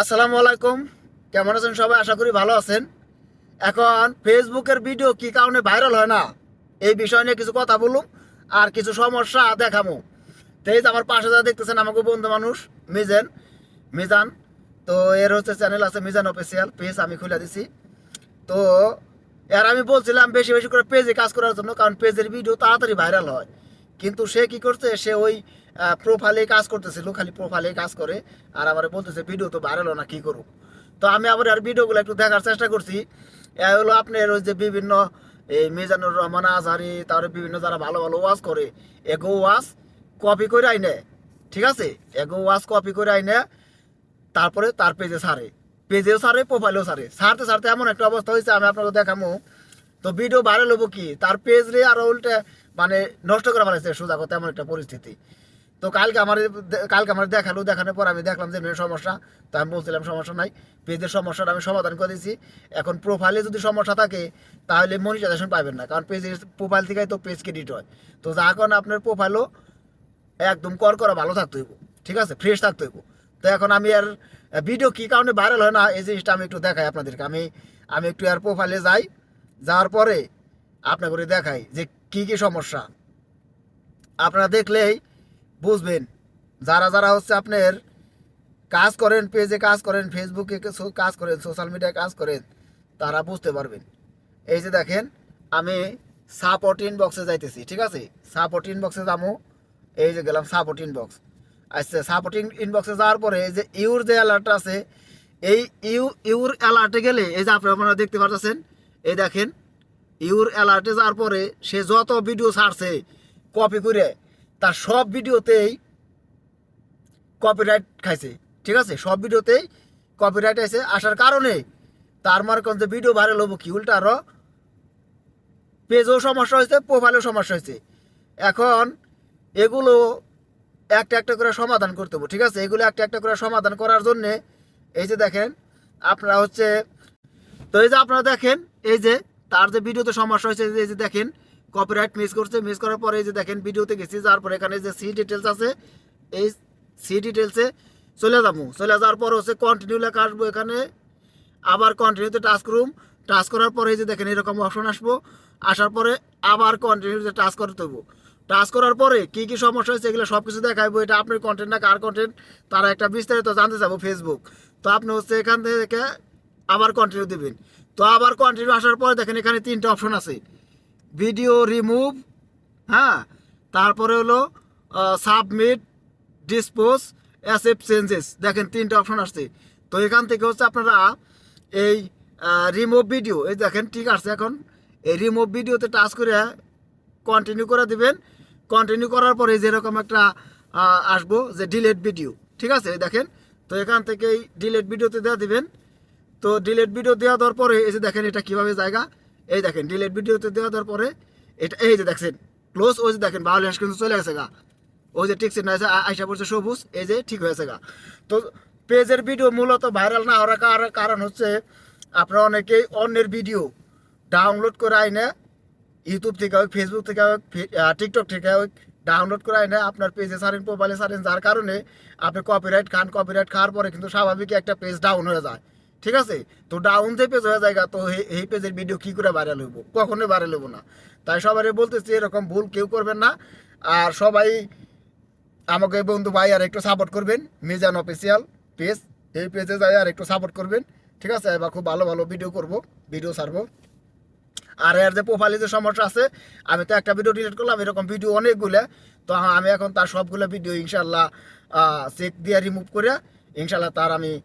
আসসালামু আলাইকুম। কেমন আছেন সবাই? আশা করি ভালো আছেন। এখন ফেসবুকের ভিডিও কি কারণে ভাইরাল হয় না? এই বিষয় নিয়ে কিছু কথা বলুম আর কিছু সমস্যা দেখামো। তো আমার পাশে যা দেখতেছেন আমাকে বন্ধু মানুষ, মিজেন, মিজান, তো এর হচ্ছে চ্যানেল আছে মিজান অফিসিয়াল পেজ আমি খুলে দিছি। তো এর আমি বলছিলাম বেশি বেশি করে পেজে কাজ করার জন্য, কারণ পেজের ভিডিও তাড়াতাড়ি ভাইরাল হয়। কিন্তু সে কি করছে? সে ওই প্রোফাইলে কাজ করতেছিল খালি প্রোফাইলে কাজ করে। আর আবার বলতেছে ভিডিও তো ভাইরাল না, কি করুক তো আমি আবার আর ভিডিওগুলো একটু দেখার চেষ্টা করছি। এ হলো আপনার ওই যে বিভিন্ন, এই মিজানুর রহমান আজহারি, তারপরে বিভিন্ন যারা ভালো ভালো ওয়াজ করে, এগো ওয়াজ কপি করে আইনে, ঠিক আছে? এগো ওয়াজ কপি করে আইনে, তারপরে তার পেজে সারে। পেজেও সারে প্রোফাইলেও সারে। সারতে সারতে এমন একটা অবস্থা হয়েছে, আমি আপনাকে দেখামো। তো ভিডিও ভাইরাল হব কি? তার পেজ রে আরও উল্টে মানে নষ্ট করে ফেলেছে সোজা কথা এমন একটা পরিস্থিতি। তো কালকে আমার কালকে আমার দেখাল, দেখানোর পর আমি দেখলাম যে সমস্যা। তো আমি বলছিলাম, সমস্যা নাই। পেজের সমস্যাটা আমি সমাধান করে দিয়েছি। এখন প্রোফাইলে যদি সমস্যা থাকে, তাহলে মনিটাইজেশন পাবেন না। কারণ পেজের প্রোফাইল থেকেই তো পেজ ক্রেডিট হয়। তো যার কারণে আপনার প্রোফাইলও একদম কর, করা, ভালো থাকতে হইব। ঠিক আছে? ফ্রেশ থাকতে হইব। তো এখন আমি আর ভিডিও কী কারণে ভাইরাল হয় না, এই জিনিসটা আমি একটু দেখাই আপনাদেরকে। আমি আমি একটু আর প্রোফাইলে যাই। যাওয়ার পরে আপনাকে দেখাই যে কি কি সমস্যা। আপনারা দেখলেই বুঝবেন। যারা যারা হচ্ছে আপনার কাজ করেন, পেজে কাজ করেন ফেসবুকে কাজ করেন সোশ্যাল মিডিয়ায় কাজ করেন, তারা বুঝতে পারবেন। এই যে দেখেন, আমি সাপোর্ট ইনবক্সে যাইতেছি, ঠিক আছে? সাপোর্ট ইনবক্সে যাব এই যে গেলাম সাপোর্ট ইনবক্স আচ্ছা সাপোর্ট ইনবক্সে যাওয়ার পরে এই যে ইউর যে অ্যালার্ট আছে, এই ইউ ইউর অ্যালার্টে গেলে, এই যে আপনারা আপনারা দেখতে পাচ্ছেন এই দেখেন ইউর অ্যালার্টে যাওয়ার পরে সে যত ভিডিও ছাড়ছে কপি করে, তার সব ভিডিওতেই কপিরাইট খাইছে। ঠিক আছে? সব ভিডিওতেই কপিরাইট আছে আসার কারণে তার মানে কোন যে ভিডিও ভাইরাল হব কি? উল্টা আরও পেজও সমস্যা হয়েছে প্রোফাইলেও সমস্যা হয়েছে। এখন এগুলো একটা একটা করে সমাধান করতে হবে, ঠিক আছে? এগুলো একটা একটা করে সমাধান করার জন্যে এই যে দেখেন, আপনারা হচ্ছে, তো এই যে আপনারা দেখেন, এই যে তার যে ভিডিওতে সমস্যা হয়েছে, এই যে দেখেন কপিরাইট মিস করছে মিস করার পরে এই যে দেখেন ভিডিওতে গেছি, যাওয়ার পরে এখানে যে সি ডিটেলস আছে, এই সি ডিটেলসে চলে যাব। চলে যাওয়ার পর হচ্ছে কন্টিনিউ লেখা আসব এখানে। আবার কন্টিনিউতে টাচ করুম টাচ করার পরে যে দেখেন, এরকম অপশন আসব। আসার পরে আবার কন্টিনিউতে টাচ করতে হইব। টাচ করার পরে কি কি সমস্যা হয়েছে, এগুলো সব কিছু দেখাইবো। এটা আপনার কন্টেন্ট না কার কন্টেন্ট তারা একটা বিস্তারিত জানতে চাবো ফেসবুক তো আপনি হচ্ছে এখান থেকে আবার কন্টিনিউ দিবেন। তো আবার কন্টিনিউ আসার পরে দেখেন এখানে তিনটে অপশন আছে। ভিডিও রিমুভ হ্যাঁ? তারপরে হলো সাবমিট ডিসপোজ অ্যাসেপ্ট চেঞ্জেস দেখেন তিনটে অপশন আসছে। তো এখান থেকে হচ্ছে আপনারা এই রিমুভ ভিডিও এই দেখেন ঠিক আছে এখন। এই রিমুভ ভিডিওতে টাচ করে কন্টিনিউ করে দিবেন। কন্টিনিউ করার পরে যেরকম একটা আসব যে ডিলেট ভিডিও ঠিক আছে দেখেন। তো এখান থেকেই ডিলেট ভিডিওতে দেওয়া দিবেন। তো ডিলেট ভিডিও দেওয়া দেওয়ার পরে, এই যে দেখেন এটা কীভাবে জায়গা? এই দেখেন ডিলেট ভিডিওতে দেওয়া দেওয়ার পরে, এটা, এই যে দেখছেন ক্লোজ ওই যে দেখেন বাউলেন্স কিন্তু চলে গেছে গা। ওই যে টিকছে না আইসা পড়ছে সবুজ, এই যে ঠিক হয়েছে গা। তো পেজের ভিডিও মূলত ভাইরাল না হওয়ার কার- কারণ হচ্ছে আপনারা অনেকেই অন্যের ভিডিও ডাউনলোড করে আইনে ইউটিউব থেকে হোক ফেসবুক থেকে হোক টিকটক থেকে হোক ডাউনলোড করে আইনে আপনার পেজে ছাড়েন প্রোফাইলে ছাড়েন যার কারণে আপনি কপিরাইট খান কপিরাইট খাওয়ার পরে কিন্তু স্বাভাবিক একটা পেজ ডাউন হয়ে যায়। ঠিক আছে? তো ডাউন যে পেজ হয়ে যায় তো এই- পেজের ভিডিও কি করে ভাইরাল হইব? কখনোই ভাইরাল হইব না। তাই সবাই বলতেছি, এরকম ভুল কেউ করবেন না। আর সবাই আমাকে বন্ধু ভাই আর একটু সাপোর্ট করবেন। মিজান অফিসিয়াল পেজ এই পেজে যাই আর একটু সাপোর্ট করবেন। ঠিক আছে? এবার খুব ভালো ভালো ভিডিও করব ভিডিও ছাড়বো। আর এর যে প্রোফাইলে যে সমস্যা আছে, আমি তো একটা ভিডিও ডিলিট করলাম, এরকম ভিডিও অনেকগুলো। তো আমি এখন তার সবগুলো ভিডিও ইনশাল্লাহ চেক দিয়ে রিমুভ করে ইনশাল্লাহ তার আমি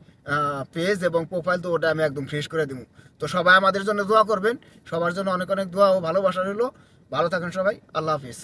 পেজ এবং প্রোফাইল তো ওটা আমি একদম ফ্রেশ করে দিব। তো সবাই আমাদের জন্য দোয়া করবেন। সবার জন্য অনেক অনেক দোয়া ও ভালোবাসা রইল। ভালো থাকেন সবাই। আল্লাহ হাফিজ।